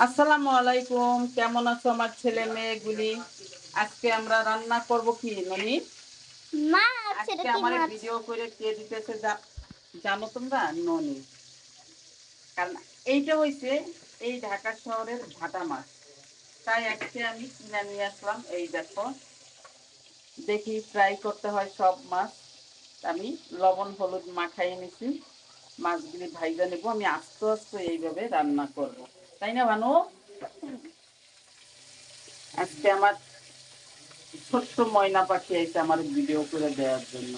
আসসালামু আলাইকুম। কেমন আছো আমার ছেলে মেয়েগুলি? আজকে আমরা রান্না করব কি ননি? মা আজকে আমার ভিডিও করে কে দিতেছে জানো তোমরা? ননি। কারণ এইটা হইছে এই ঢাকা শহরের ভাটা মাছ। তাই আজকে আমি কিনে নিয়ে আসলাম। এই দেখো দেখি ফ্রাই করতে হয় সব মাছ। আমি লবণ হলুদ মাখাই নিছি। মাছগুলি ভাইজা নেব। আমি আস্তে আস্তে এইভাবে রান্না করব। তাই না ভানু? আজকে আমার ছোট্ট ময়না পাখি এসে আমার ভিডিও করে দেওয়ার জন্য।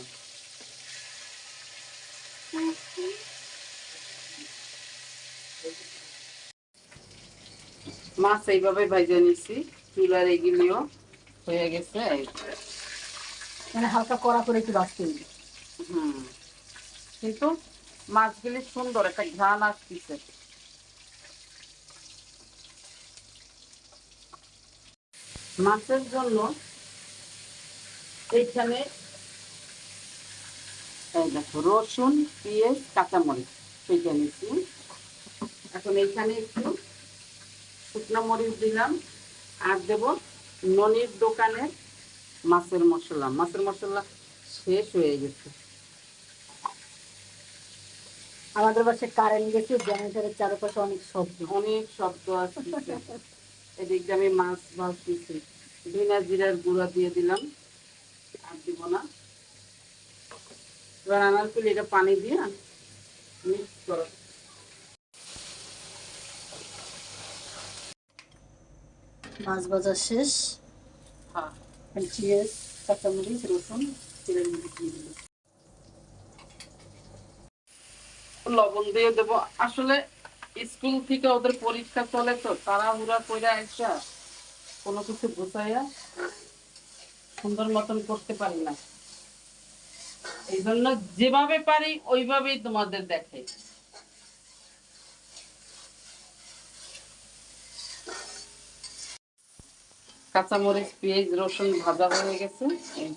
মাছ এইভাবে ভাইজা নিছি চুলার এগুলিও হয়ে গেছে। মানে হালকা কড়া করে একটু রাখতে হবে হুম। কিন্তু মাছগুলি সুন্দর একটা ঘ্রাণ আসতেছে। মাছের জন্য এইখানে এই দেখো রসুন পেঁয়াজ কাঁচামরিচ সেইটা নিচ্ছি। এখন এইখানে একটু শুকনো মরিচ দিলাম আর দেব ননির দোকানের মাছের মশলা। মাছের মশলা শেষ হয়ে গেছে। আমাদের বাসায় কারেন্ট গেছে জেনারেটারের চারপাশে অনেক শব্দ। অনেক শব্দ আসছে এদিক আমি মাছ ভাজতেছি ধনিয়া জিরার গুঁড়া দিয়ে দিলাম। আর দিব না। এবার আনার পরে এটা পানি দিয়ে মিক্স করো। মাছ ভাজা শেষ। হ্যাঁ। পেঁয়াজ কাঁচামরিচ রসুন তেলের মধ্যে দিয়ে দিলাম। লবণ দিয়ে দেবো। আসলে স্কুল থেকে ওদের পরীক্ষা চলে তো, তাড়াহুড়া করে আসা কোনো কিছু গুছাইয়া সুন্দর মতন করতে পারি না। এই জন্য যেভাবে পারি ওইভাবেই তোমাদের দেখে। কাঁচামরিচ, পেঁয়াজ, রসুন ভাজা হয়ে গেছে, এই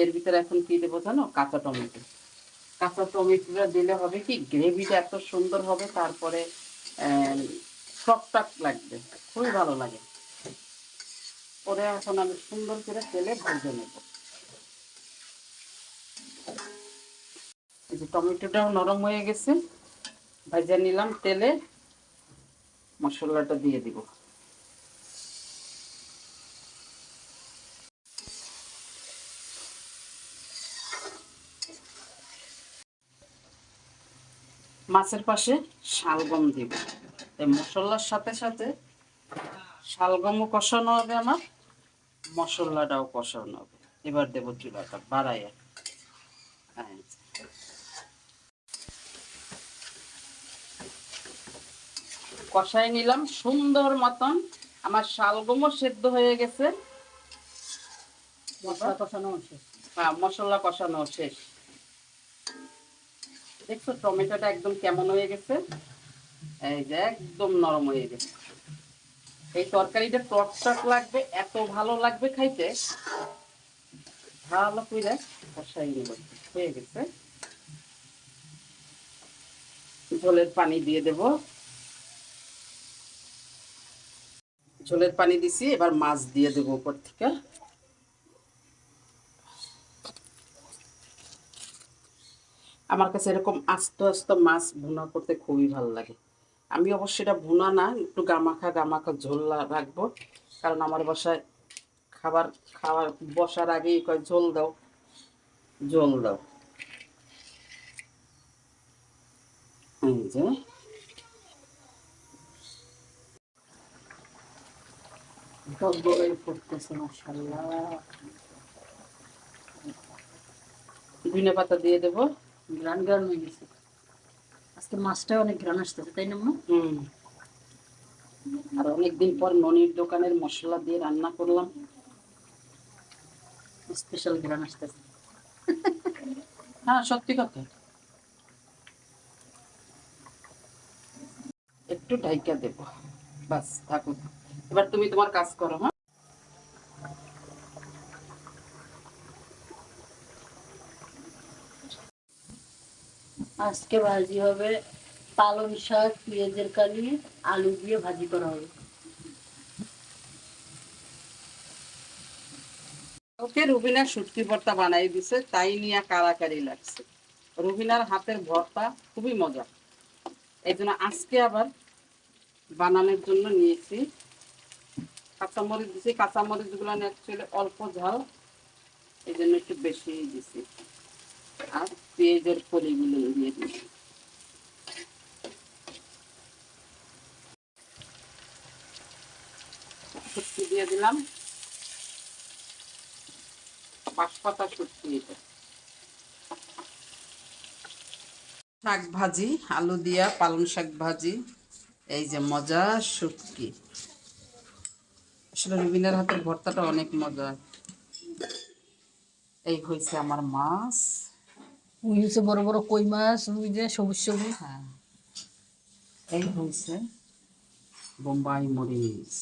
এর ভিতরে এখন কি দেবো জানো? কাঁচা টমেটো। কাঁচা টমেটোটা দিলে হবে কি, গ্রেভিটা এত সুন্দর হবে, তারপরে টকটাক লাগবে, খুবই ভালো লাগে। পরে এখন আমি সুন্দর করে তেলে ভেজে নেব। এই যে টমেটোটাও নরম হয়ে গেছে, ভেজে নিলাম তেলে, মশলাটা দিয়ে দিব। মাছের পাশে শালগম দিব। এই মশলার সাথে সাথে শালগমও কষানো হবে আমার মশলাটাও কষানো হবে। এবার দেবো চুলাটা বাড়াইয়া। হ্যাঁ। কষাই নিলাম সুন্দর মতন। আমার শালগমও সেদ্ধ হয়ে গেছে। মশলা কষানো শেষ। হ্যাঁ মশলা কষানো শেষ। দেখছ, টমেটোটা একদম কেমন হয়ে গেছে? এই যে একদম নরম হয়ে গেছে। এই তরকারিটা টক টক লাগবে, এত ভালো লাগবে খাইতে। ভালো করে কষাই হয়ে গেছে। ঝোলের পানি দিয়ে দেব। ঝোলের পানি দিছি, এবার মাছ দিয়ে দেবো উপর থেকে। আমার কাছে এরকম আস্ত আস্ত মাছ ভুনা করতে খুবই ভালো লাগে। আমি অবশ্যই এটা ভুনা না একটু গামাখা গামাখা ঝোল রাখব। কারণ আমার বাসায় খাবার খাওয়ার বসার আগেই কয় ঝোল দাও ঝোল দাও। এই যে। মশাল্লাহ ধনে পাতা দিয়ে দেবো। গ্রান গ্রান হয়ে গেছে। আজকে মাছটা অনেক গ্রান আসতেছে তাই না হুম। আর অনেকদিন পর ননির দোকানের মশলা দিয়ে রান্না করলাম। স্পেশাল গ্রান আসতেছে। হ্যাঁ সত্যি কথা। একটু ঢাইকা দেব। বাস থাকুক। এবার তুমি তোমার কাজ করো হ্যাঁ? আজকে ভাজি হবে পালং শাক, পেঁয়াজের কালি, আলু দিয়ে ভাজি করা হবে। ওকে রুবিনা শুটকি ভর্তা বানাই দিছে, তাই নিয়ে কারাকারি লাগছে। রুবিনার হাতের ভর্তা খুবই মজা। এই জন্য আজকে আবার বানানোর জন্য নিয়েছি কাঁচামরিচ দিছি। কাঁচামরিচগুলো অ্যাকচুয়ালি অল্প ঝাল, এই জন্য একটু বেশি দিছি। আর পেঁয়াজের দিয়ে শুটকি দিয়ে দিলাম। শাক ভাজি, আলু দিয়া পালং শাক ভাজি, এই যে মজা শুটকি। আসলে রুবিনের হাতের ভর্তাটা অনেক মজা এই হয়েছে আমার মাছ। ওই হচ্ছে বড় বড় কই মাছ, ওই যে সবুজ সবুজ। হ্যাঁ। এই হয়েছে বোম্বাই মরিচ।